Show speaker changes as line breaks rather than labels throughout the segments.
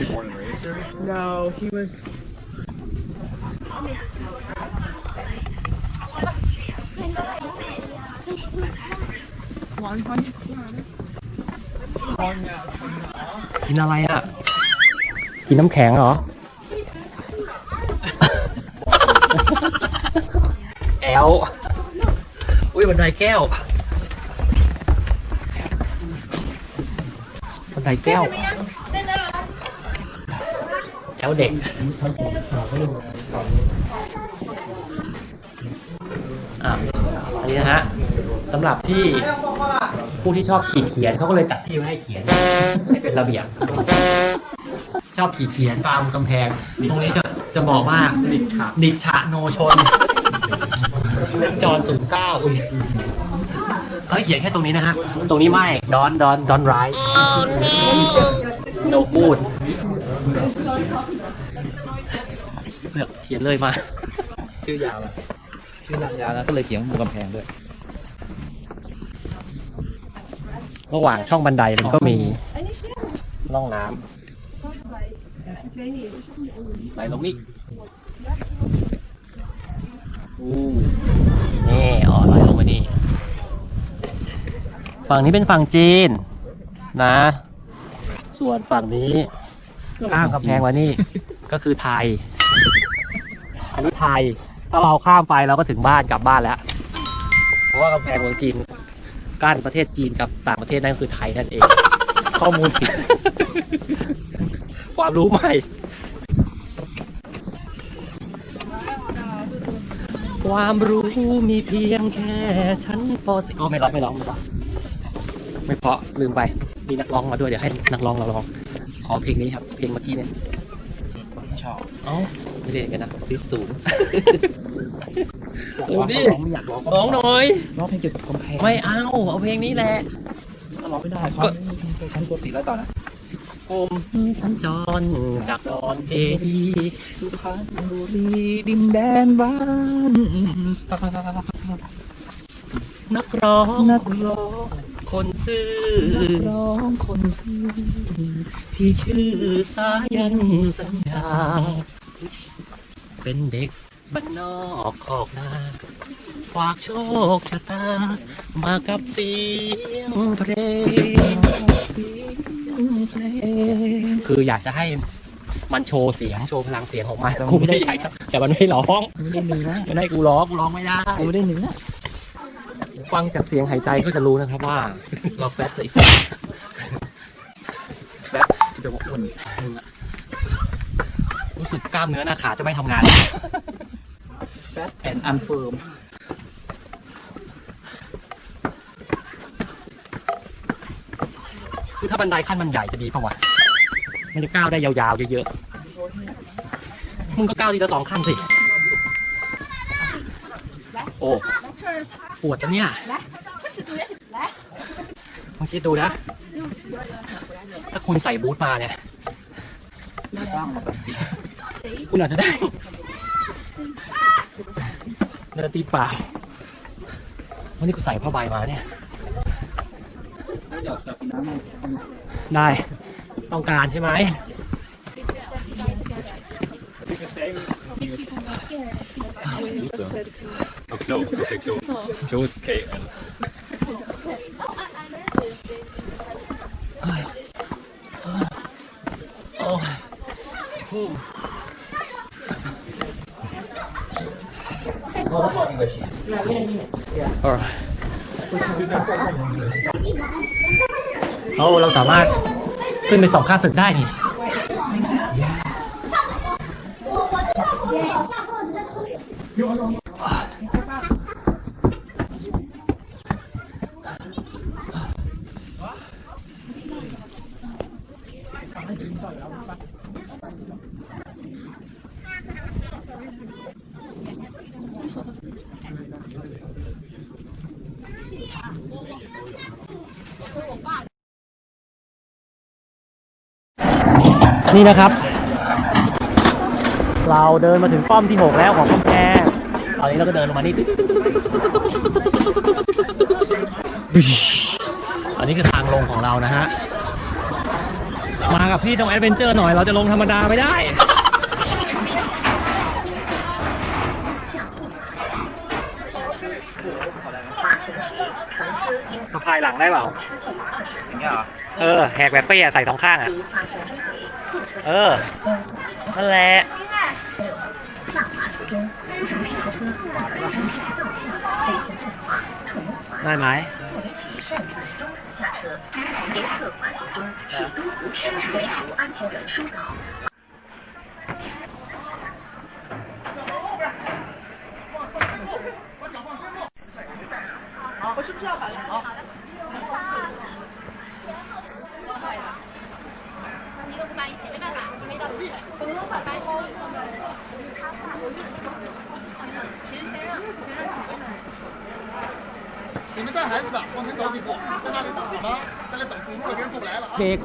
Was he born and raised here?
No, he was. One hundred.
กินอะไรอะ กินน้ำแข็งเหรอ แอล อุ้ยบันไดแก้ว บันไดแก้ว แอลเด็กอะอันนี้นะฮะสำหรับที่ผู้ที่ชอบขีดเขียนเขาก็เลยจัดที่ไว้ให้เขียนให้เป็นระเบียบ ชอบขีดเขียนตามกำแพง ตรงนี้จะจะบอกว่านิชะนิชะโนชนจอนศูนย์เก้าอุ้ยเขาให้เขียนแค่ตรงนี้นะฮะ ตรงนี้ไม่ ดอน ดอน ดอนไรโนกูดเสือกเขียนเลยมา
ชื่อยาวอะชื่อยาวแล้วก็เลยเขียนบนกำแพงด้วย
ระหว่างช่องบันไดมันก็มีร่องน้ำไหลลงนี่อู้นี่อ๋อไหลลงมานี่ฝั่งนี้เป็นฝั่งจีน นะ ส่วนฝั่งนี้ข้ามกำแพงมานี่ ก็คือไทย อันนี้ไทยถ้าเราข้ามไปเราก็ถึงบ้านกลับบ้านแล้ว เพราะว่ากำแพงเมืองจีนกั้นประเทศจีนกับต่างประเทศนั่นคือไทยนั่นเอง ข้อมูลผิด ความรู้ใหม่ความรู้มีเพียงแค่ชั้นป .4 โอ้ไม่ร้องไม่ร้องไม่ร้องไม่เพราะลืมไป มีนักร้องมาด้วยเดี๋ยวให้นักร้องเราร้องขอเพลงนี้ครับ เพลงเมื่อกี้เนี่ย
ชอบ
เอ้า ไม่ได้กันนะดิสศูนย์
อยาก
ดู
ร้อง
ดิ
ก็ร้องไม่อยากร้องก็
ร้องหน่อย
ร้องเพลงเกี่ยวกับกำแพง
ไม่เอาเอาเพลงนี้แหละ
ก็ร้องไม่ได้เพราะไม่มีเพลงชั้นตัวสีแล้วต่อนะ
ผมสัญจรจากดอนเจดีย์
สุพรรณบุรีดินแดนบ้าน
นักร้อง
นักร้อง
คนซื่อ
นักร้องคนซื่อ
ที่ชื่อสายันสัญญา เป็นเด็กบ้านนอกขอกนาฝากโชคชะตา มากับเสียงเพลง
เสียงเพลง
คืออยากจะให้มันโชว์เสียงโชว์พลังเสียงของมันกูไม่ได้อยากจะแต่มันไม่ร้อง
ไม่ได้เนื้อ
ไม่ได้กูร้องกูร้องไม่ได้
ไม่ได้เนื้อ
ฟังจากเสียงหายใจก็จะรู้นะครับว่า เราแฟตใส่แฟตแฟต
จะเป็นว่าอ้วน
รู้ สึกกล้ามเนื้อหน้าขาจะไม่ทำงาน
แฟตแอนด์อันเฟิร์ม
คือถ้าบันไดขั้นมันใหญ่จะดีป่าวะมันจะก้าวได้ยาวๆเยอะๆ มึงก็ก้าวทีละสองขั้นสิ โอ้ ปวดจะเนี่ยมึงคิดดูนะ ถ้าคุณใส่บูทมาเนี่ย คุณอาจจะได้เดินตีเปล่าวันนี้กูใส่ผ้าใบมาเนี่ย ได้ ต้องการใช่ไหม
Joe. Okay, Joe. Joe's K. And
โอ้ ยฮู้ Alright เอาเราสามารถขึ้นไปสองข้าศึกได้นี่ นี่นะครับ เราเดินมาถึงป้อมที่ 6 แล้วของกำแพงตอนนี้เราก็เดินลงมานี่อันนี้คือทางลงของเรานะฮะ มากับพี่ต้องแอดเวนเจอร์หน่อยเราจะลงธรรมดาไม่ได้สะพายหลังได้เปล่า
อย่างเงี้ยเหรอ
เออ แหกแบบเป้อะใส่สองข้างอะ เออ นั่นแหละได้ไหม
往前走几步，在那里等着呢？在那等，堵住了，别人过不来了啊！
เค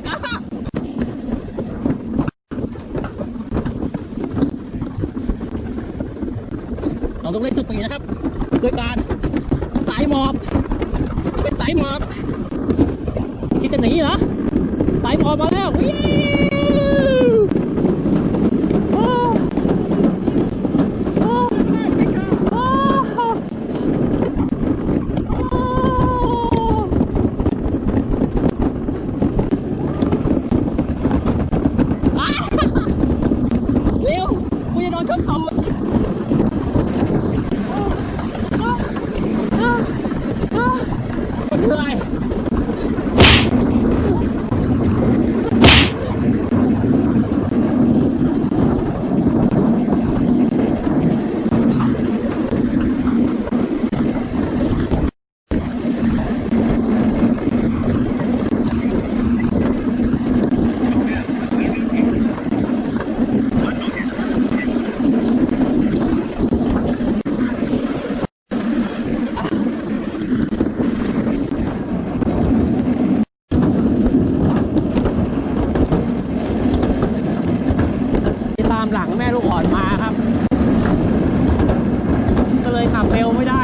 ำกูเพกอะ เราต้องเล่นสปีดนะครับด้วยการสายหมอบ เป็นสายหมอบคิดจะหนีเหรอ สายหมอบมาแล้ววิวโอ้โอ้โอ้โอ้อ้าเร็วกูจะโดนชนตูด มันคืออะไรที่ตามหลังแม่ลูกอ่อนมาครับ ก็เลย ขับเร็วไม่ได้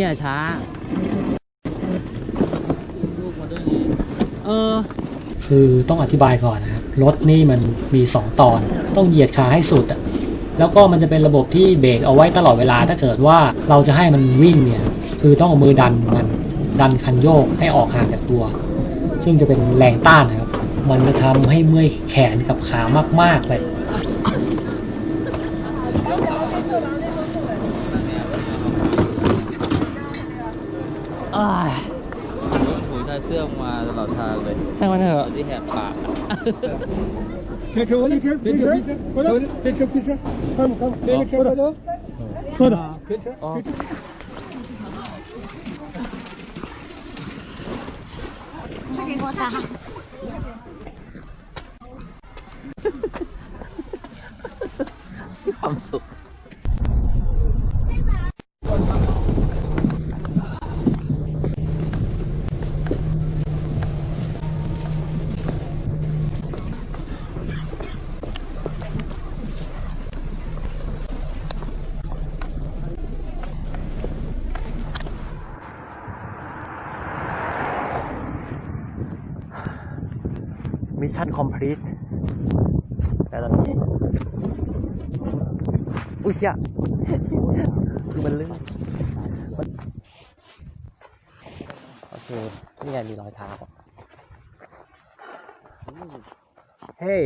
เนี่ยช้า เออ คือต้องอธิบายก่อนนะครับ รถนี่มันมี 2 ตอน ต้องเหยียดขาให้สุดอะแล้วก็มันจะเป็นระบบที่เบรกเอาไว้ตลอดเวลาถ้าเกิดว่าเราจะให้มันวิ่งเนี่ย คือต้องเอามือดันมันดันคันโยกให้ออกห่างจากตัว ซึ่งจะเป็นแรงต้านนะครับ มันจะทำให้เมื่อยแขนกับขามากๆเลย
หูชายเสื้อมาตลอดทางเลย
ช่างมันเถอะ
ที่แหกปากความ
มิชชั่นคอมพลีทแต่ตอนนี้ อุ้ยเชี่ยคือมันลื่นโอเค นี่ไงมีรอยเท้าเฮ้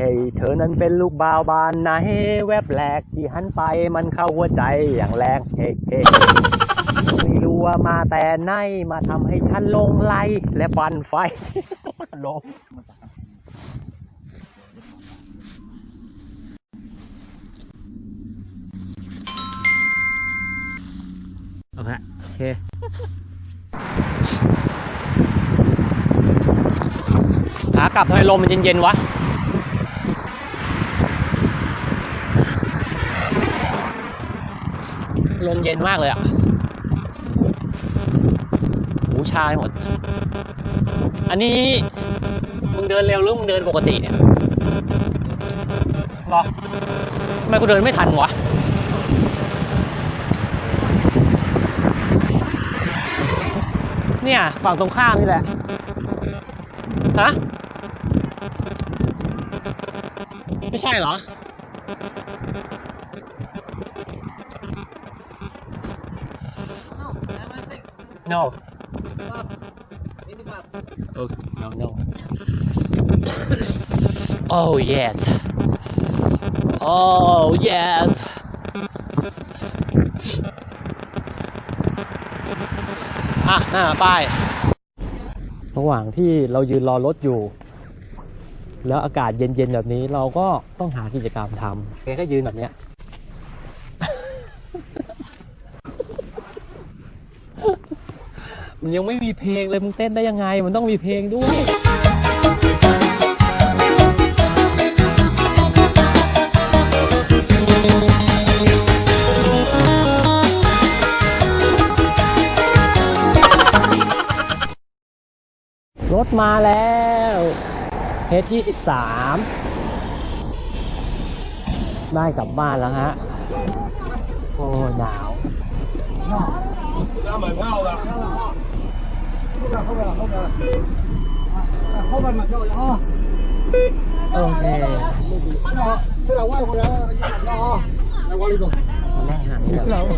เฮ้เธอนั้นเป็นลูกบาวบานไหนแวบแรกที่หันไปมันเข้าหัวใจอย่างแรงเฮ้เฮ้ไม่รู้ว่ามาแต่ไหนมาทำให้ฉันลงไหลและฟันไฟลมโอเคโอเคขากลับทำไมลมมันเย็นๆวะ ลมเย็นมากเลยอะหูชาไปหมด อันนี้ มึงเดินเร็วหรือมึงเดินปกติเนี่ยหรอทำไมกูเดินไม่ทันวะเนี่ยฝั่งตรงข้ามนี่แหละ ฮะ ไม่ใช่เหรอ no Oh, no, no. oh, yes. Oh, yes. อะนั่นน่ะป้ายระหว่างที่เรายืนรอรถอยู่ แล้วอากาศเย็นๆแบบนี้เราก็ต้องหากิจกรรมทำแกก็ยืนแบบเนี้ย มันยังไม่มีเพลงเลยมึงเต้นได้ยังไง มันต้องมีเพลงด้วย รถมาแล้วเฮดที่13ได้กลับบ้านแล้วฮะ โอ้หนาว 回家买票
的啊，后边后边后边，哎，后边买票去啊。OK，看好，这
俩外国人买票啊，来往里走。来，这俩外。